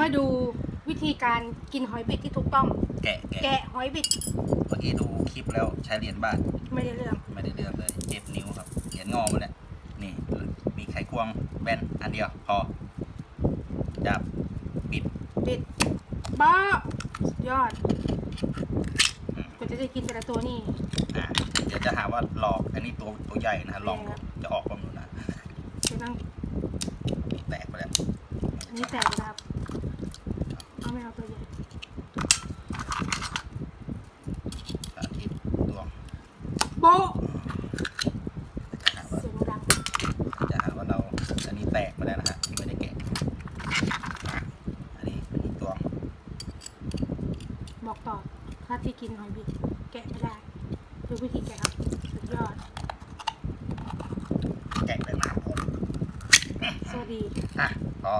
มาดูวิธีการกินหอยบิดที่ถูกต้อง แกะแกะแกะหอยบิดเมื่อกี้ดูคลิปแล้วใช้เหรียญบาทไม่ได้เรื่องไม่ได้เลือกเลยเจ็ดนิ้วครับเหรียญงอหมาเลยนี่มีไขควงแบนอันเดียวพอจับปิดบิดบ้าสุดยอดอืมกว่าจะได้กินแต่ละตัวนี่อะเดี๋ยวจะหาว่าหลอกอันนี้ตัวตัวใหญ่นะฮะลองดูจะออกความดูนะจะนั่งแตกไปแล้วอันนี้แตกแล้วครับเอา ไม่เอาตัวใหญ่สาธิตดวงโป๊ะจะหาว่าเสียงดังจะหาว่าเราอันนี้แตกไปแล้วนะฮะที่ไม่ได้แกะอันนี้อันนี้ดวงบอกต่อถ้าที่กินหอยบิดแกะไม่ได้ดูวิธีแกะครับสุดยอดแกะไปมากพอสวัสดีอะพอ